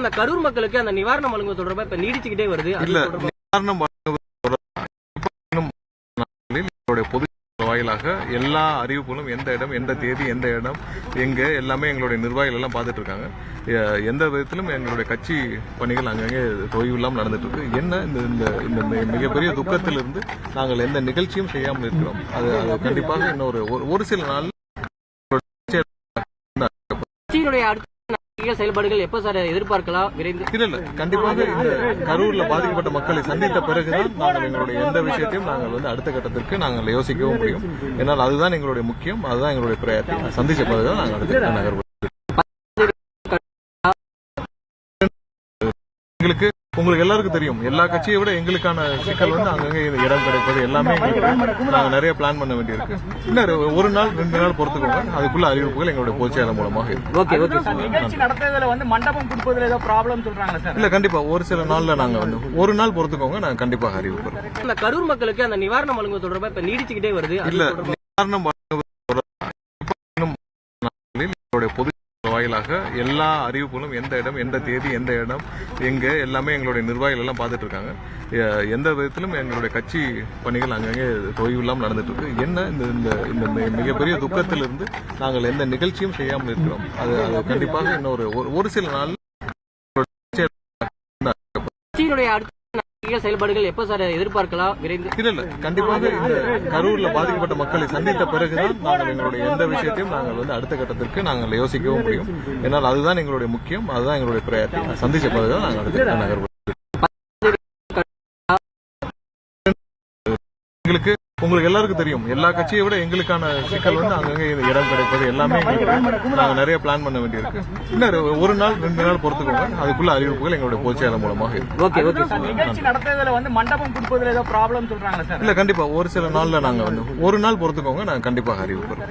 அந்த கரூர் மக்களுக்கு அந்த நிவாரணம் வழங்குவது தொடர்பா இப்ப நீடிச்சுக்கிட்டே வருது. நிவாரணம் பொது வாயிலாக எல்லா அறிவிப்புகளும் எந்த இடம் எந்த தேதி எந்த இடம் எங்க எல்லாமே எங்களுடைய நிர்வாகிகள் எல்லாம் பார்த்துட்டு இருக்காங்க. எந்த விதத்திலும் எங்களுடைய கட்சி பணிகள் அங்கங்கே தொய்வு இல்லாமல் நடந்துட்டு இருக்கு. என்ன இந்த இந்த மிகப்பெரிய துக்கத்திலிருந்து நாங்கள் எந்த நிகழ்ச்சியும் செய்யாமல் இருக்கிறோம். அது கண்டிப்பாக இன்னொரு ஒரு- சில நாள் செயல்பாடுகள் எப்ப சார் எதிர்பார்க்கலாம்? விரைந்து இல்ல இல்ல. கண்டிப்பாக இந்த கரூர்ல பாதிக்கப்பட்ட மக்களை சந்தித்த பிறகுதான் நாங்கள் எங்களுடைய எந்த விஷயத்தையும் நாங்கள் வந்து அடுத்த கட்டத்திற்கு நாங்கள் யோசிக்கவும் முடியும். ஏன்னால் அதுதான் எங்களுடைய முக்கியம் அதுதான் எங்களுடைய பிரயாரிட்டி சந்திச்ச பிறகுதான் நாங்கள் அடுத்த நகர்வு எங்களுக்கு உங்களுக்கு எல்லாருக்கும் தெரியும். எல்லா கட்சியை விட எங்களுக்கான சிக்கல் வந்து அங்கங்கே இடம் கிடைப்பது எல்லாமே எங்களுக்கு. நாங்கள் நிறைய பிளான் பண்ண வேண்டியிருக்கு. இன்னும் ஒரு நாள் ரெண்டு நாள் பொறுத்துக்கோங்க. அதுக்குள்ள அறிவிப்புகள் எங்களுடைய பொதுச்செயலர் மூலமாக இருக்கும். ஓகே ஓகே அதுதான் சார். நிகழ்ச்சி நடத்துறதுல வந்து மண்டபம் கொடுப்பதுல ஏதோ ப்ராப்ளம் சொல்றாங்க சார்? இல்ல கண்டிப்பா. ஒரு சில நாள்ல நாங்க வந்து ஒரு நாள் பொறுத்துக்கோங்க. நாங்க கண்டிப்பாக அறிவிப்போம். அந்த கரூர் மக்களுக்கு அந்த நிவாரணம் வழங்குவது தொடர்பா இப்ப நீடிச்சுக்கிட்டே வருது? இல்ல நிவாரணம் வழங்குவது தொடர்பாக இப்ப இன்னும் நாட்களில் எங்களுடைய பொது வாயிலாக எல்லா அறிவிப்புகளும் எந்த இடம் எந்த தேதி எந்த இடம் எங்க எல்லாமே எங்களுடைய நிர்வாகிகள் எல்லாம் பார்த்துட்டு இருக்காங்க. எந்த விதத்திலும் எங்களுடைய கட்சி பணிகள் அங்கங்கே தொய்வு இல்லாமல் நடந்துட்டு இருக்கு. என்ன இந்த இந்த இந்த மிகப்பெரிய துக்கத்திலிருந்து நாங்கள் எந்த நிகழ்ச்சியும் செய்யாமல் இருக்கிறோம். அது அது கண்டிப்பாக இன்னொரு ஒரு- ஒரு சில நாள் நடவடிக்கைகள், செயல்பாடுகள் எப்ப சார் எதிர்பார்க்கலாம்? விரைந்து. இல்ல இல்ல. கண்டிப்பாக இந்த கரூர்ல பாதிக்கப்பட்ட மக்களை சந்தித்த பிறகுதான் நாங்கள் எங்களுடைய எந்த விஷயத்தையும் நாங்கள் வந்து அடுத்த கட்டத்திற்கு நாங்கள் யோசிக்கவும் முடியும். ஏன்னால் அதுதான் எங்களுடைய முக்கியம் அதுதான் எங்களுடைய பிரயாரிட்டி. சந்திச்ச பிறகுதான் நாங்கள் அடுத்த நகர்வு. எங்களுக்கு உங்களுக்கு எல்லாருக்கும் தெரியும். எல்லா கட்சியை விட எங்களுக்கான சிக்கல் வந்து அங்கங்கே இடம் கிடைப்பது எல்லாமே நாங்கள் நிறைய பிளான் பண்ண வேண்டியிருக்கு. இன்னும் ஒரு நாள் ரெண்டு நாள் பொறுத்துக்கோங்க. அதுக்குள்ள அறிவிப்புகள் எங்களுடைய பொதுச்செயலர் மூலமாக இருக்கும். ஓகே ஓகே அதுதான் சார் நிகழ்ச்சி நடத்துறதுல வந்து மண்டபம் கொடுப்பதுல ஏதோ ப்ராப்ளம் சொல்றாங்க சார் இல்ல கண்டிப்பா. ஒரு சில நாள்ல நாங்க வந்து ஒரு நாள் பொறுத்துக்கோங்க. நாங்க கண்டிப்பாக அறிவிப்போம்.